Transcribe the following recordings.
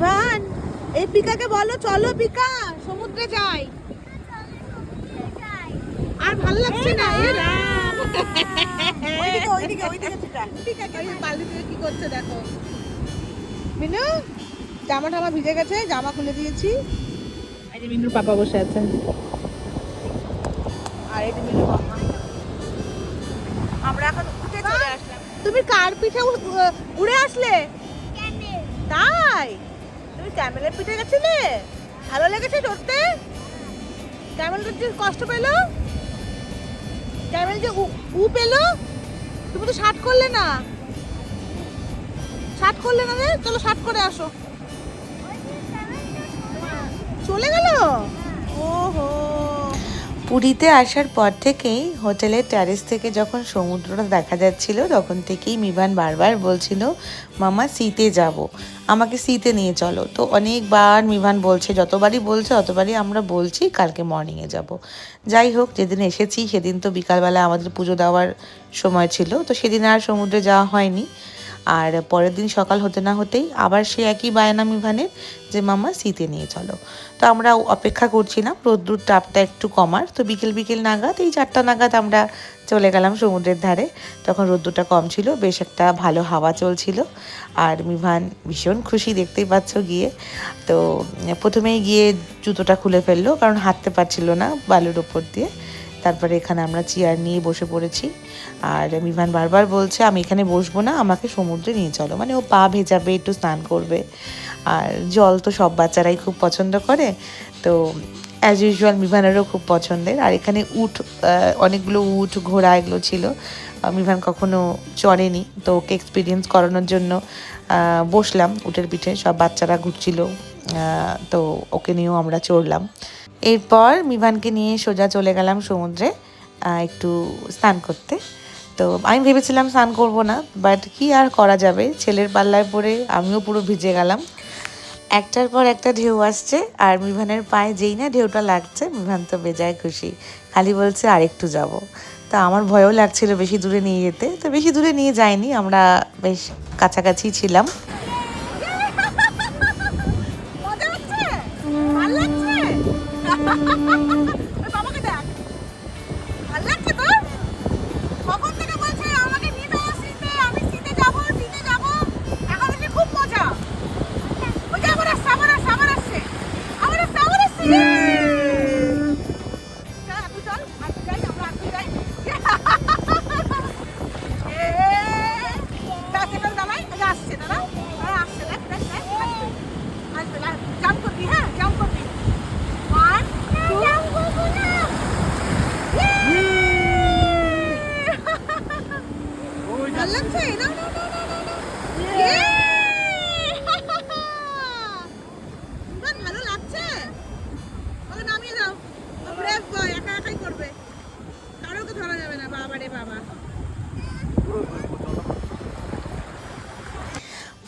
মিভান এই পিকাকে বলো চলো পিকা সমুদ্রে যাই। আর ভালো লাগছে না? এ রাম। ওইদিকে ওইদিকে ওইদিকে পিকা পিকাকে বালি দিয়ে কি করছে দেখো। মিনু জামা টামা ভিজে গেছে জামা খুলে দিয়েছি। এই যে মিনুর পাপা বসে আছেন আর এই যে মিনুর আমরা এখন উঠে চলে আসলাম। তুমি কার পিঠে উড়ে আসলে? তাই? ক্যামেলের পিঠে গেছিলে? ভালো লেগেছে চড়তে ক্যামেল যে কষ্ট পেল? ক্যামেল যে উ- পেল? তুমি তো শার্ট করলে না। শার্ট করলে না রে? চলো শার্ট করে আসো। চলে গেল? ওহো। পুরীতে আসার পর থেকেই হোটেলের ট্যারেস থেকে যখন সমুদ্রটা দেখা যাচ্ছিল, তখন থেকেই মিভান বারবার বলছিল, মামা সিতে যাব। আমাকে সিতে নিয়ে চলো। তো অনেকবার মিভান বলছে, যতবারই বলছে, ততবারই আমরা বলছি, কালকে মর্নিংয়ে যাব। যাই হোক, যেদিন এসেছি, সেদিন তো বিকালবেলা আমাদের পুজো দেওয়ার সময় ছিল, তো সেদিন আর সমুদ্রে যাওয়া হয়নি। আর পরের দিন সকাল হতে না হতেই আবার সে একই বায়না মিভানের যে মামা শীতে নিয়ে চলো। তো আমরা অপেক্ষা করছিলাম রোদ্দুর তাপটা একটু কমার। তো বিকেল বিকেল নাগাদ, এই চারটা নাগাদ আমরা চলে গেলাম সমুদ্রের ধারে। তখন রোদ্দুরটা কম ছিল, বেশ একটা ভালো হাওয়া চলছিল। আর মিভান ভীষণ খুশি দেখতেই পাচ্ছ গিয়ে। তো প্রথমেই গিয়ে জুতোটা খুলে ফেলল, কারণ হাঁটতে পারছিল না বালুর ওপর দিয়ে। তারপরে এখানে আমরা চেয়ার নিয়ে বসে পড়েছি। আর মিভান বারবার বলছে, আমি এখানে বসবো না, আমাকে সমুদ্রে নিয়ে চলো। মানে ও পা ভেজাবে, একটু স্নান করবে। আর জল তো সব বাচ্চারাই খুব পছন্দ করে। তো অ্যাজ ইউজুয়াল মিভানেরও খুব পছন্দের। আর এখানে উট অনেকগুলো উট, ঘোড়া এগুলো ছিল। মিভান কখনো চড়েনি। তো ওকে এক্সপিরিয়েন্স করানোর জন্য বসলাম উটের পিঠে। সব বাচ্চারা ঘুরছিল। তো ওকে নিয়েও আমরা চড়লাম। এরপর মিভানকে নিয়ে সোজা চলে গেলাম সমুদ্রে একটু স্নান করতে। তো আমি ভেবেছিলাম স্নান করব না বাট কি আর করা যাবে? ছেলের পাল্লায় পড়ে আমিও পুরো ভিজে গেলাম। একটার পর একটা ঢেউ আসছে, আর মিভানের পায়ে যেই না ঢেউটা লাগছে, মিভান তো বেজায় খুশি। খালি বলছে, আরেকটু যাব। তা আমার ভয়ও লাগছিল বেশি দূরে নিয়ে যেতে। তো বেশি দূরে নিয়ে যায়নি আমরা বেশ কাছাকাছি ছিলাম। Hahaha.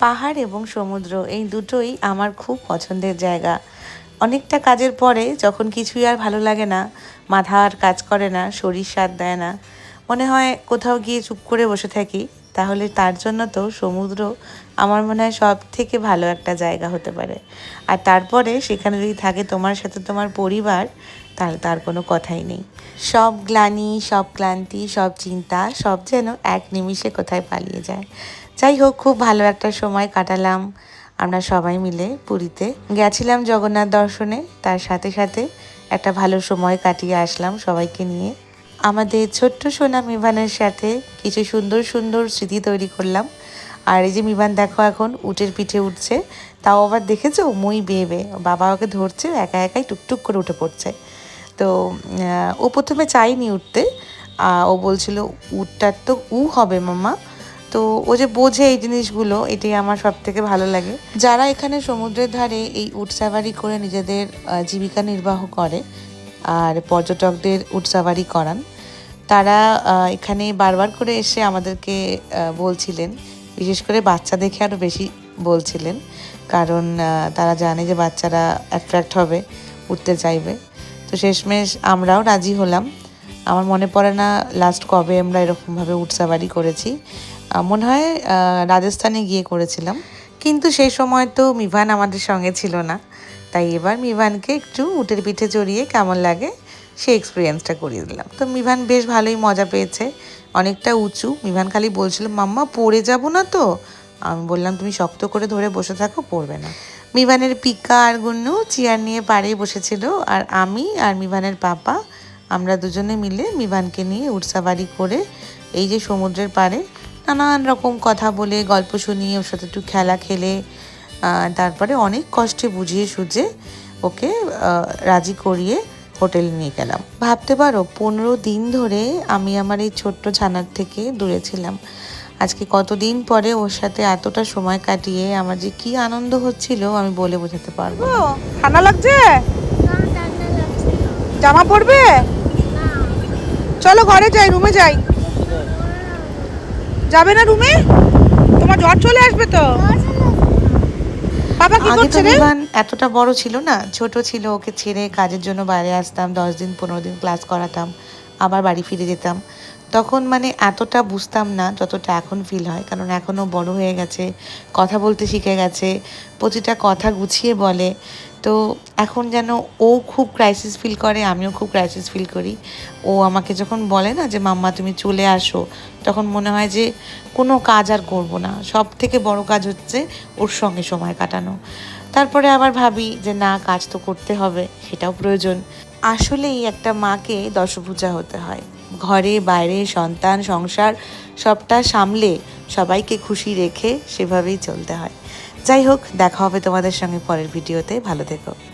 পাহাড় এবং সমুদ্র, এই দুটোই আমার খুব পছন্দের জায়গা। অনেকটা কাজের পরে যখন কিছুই আর ভালো লাগে না, মাথা আর কাজ করে না, শরীর সাথ দেয় না মনে হয় কোথাও গিয়ে চুপ করে বসে থাকি, তাহলে তার জন্য তো সমুদ্র আমার মনে হয় সব থেকে ভালো একটা জায়গা হতে পারে। আর তারপরে সেখানে যদি থাকে তোমার সাথে তোমার পরিবার, তাহলে তার কোনো কথাই নেই। সব গ্লানি, সব ক্লান্তি, সব চিন্তা, সব যেন এক নিমিষে কোথায় পালিয়ে যায়। যাই হোক, খুব ভালো একটা সময় কাটালাম। আমরা সবাই মিলে পুরীতে গেছিলাম জগন্নাথ দর্শনে। তার সাথে সাথে একটা ভালো সময় কাটিয়ে আসলাম সবাইকে নিয়ে। আমাদের ছোট্ট সোনা মিভানের সাথে কিছু সুন্দর সুন্দর স্মৃতি তৈরি করলাম। আর এই যে মিভান, দেখো এখন উটের পিঠে উঠছে। তাও আবার দেখেছ? মই বেয়ে বেয়ে। বাবা ওকে ধরছে, একা একাই টুকটুক করে উঠে পড়ছে। তো ও প্রথমে চাইনি উঠতে। ও বলছিল, উটটার তো উ হবে মামা তো ও যে বোঝে এই জিনিসগুলো, এটাই আমার সব থেকে ভালো লাগে। যারা এখানে সমুদ্রের ধারে এই উট সাফারি করে নিজেদের জীবিকা নির্বাহ করে আর পর্যটকদের উট করান। তারা এখানে বারবার করে এসে আমাদেরকে বলছিলেন, বিশেষ করে বাচ্চা দেখে আরও বেশি বলছিলেন, কারণ তারা জানে যে বাচ্চারা অ্যাট্রাক্ট হবে, উঠতে চাইবে। তো শেষমেশ আমরাও রাজি হলাম। আমার মনে পড়ে না লাস্ট কবে আমরা এরকমভাবে উট করেছি। মনে হয় রাজস্থানে গিয়ে করেছিলাম। কিন্তু সেই সময় তো মিভান আমাদের সঙ্গে ছিল না। তাই এবার মিভানকে একটু উটের পিঠে চড়িয়ে কেমন লাগে সেই এক্সপিরিয়েন্সটা করিয়ে দিলাম। তো মিভান বেশ ভালোই মজা পেয়েছে। অনেকটা উঁচু। মিভান খালি বলছিল, মাম্মা, পড়ে যাব না তো? আমি বললাম, তুমি শক্ত করে ধরে বসে থাকো, পড়বে না। মিভানের পিকা আর গুন্নু চেয়ার নিয়ে পাড়েই বসেছিল। আর আমি আর মিভানের পাপা, আমরা দুজনে মিলে মিভানকে নিয়ে উটসাবাড়ি করে এই যে সমুদ্রের পাড়ে নানান রকম কথা বলে, গল্প শুনিয়ে ওর সাথে একটু খেলা খেলে তারপরে অনেক কষ্টে বুঝিয়ে সুঝে ওকে রাজি করিয়ে হোটেলে নিয়ে গেলাম। ভাবতে পারো পনেরো দিন ধরে আমি আমার এই ছোট্ট ছানার থেকে দূরে ছিলাম। আজকে কতদিন পরে ওর সাথে এতটা সময় কাটিয়ে আমার যে কি আনন্দ হচ্ছিল আমি বলে বোঝাতে পারব ঠান্ডা লাগছে? জামা পরবে? চলো ঘরে যাই রুমে যাই। যাবে না রুমে? তোমার জ্বর চলে আসবে তো? বাবা কি আগে তো বিমান এতটা বড় ছিল না ছোট ছিল ওকে ছেড়ে কাজের জন্য বাইরে আসতাম দশ দিন পনেরো দিন ক্লাস করাতাম আবার বাড়ি ফিরে যেতাম। তখন মানে এতটা বুঝতাম না যতটা এখন ফিল হয়। কারণ এখনও বড় হয়ে গেছে, কথা বলতে শিখে গেছে, প্রতিটা কথা গুছিয়ে বলে। তো এখন যেন ও খুব ক্রাইসিস ফিল করে, আমিও খুব ক্রাইসিস ফিল করি। ও আমাকে যখন বলে না যে, মাম্মা, তুমি চলে আসো, তখন মনে হয় যে, কোনো কাজ আর করব না। সব থেকে বড় কাজ হচ্ছে ওর সঙ্গে সময় কাটানো। তারপরে আবার ভাবি যে, না, কাজ তো করতে হবে, সেটাও প্রয়োজন। আসলেই একটা মাকে দশভূজা হতে হয়। ঘরে, বাইরে, সন্তান, সংসার সবটা সামলে সবাইকে খুশি রেখে সেভাবেই চলতে হয়। যাই হোক, দেখা হবে তোমাদের সঙ্গে পরের ভিডিওতে। ভালো থেকো।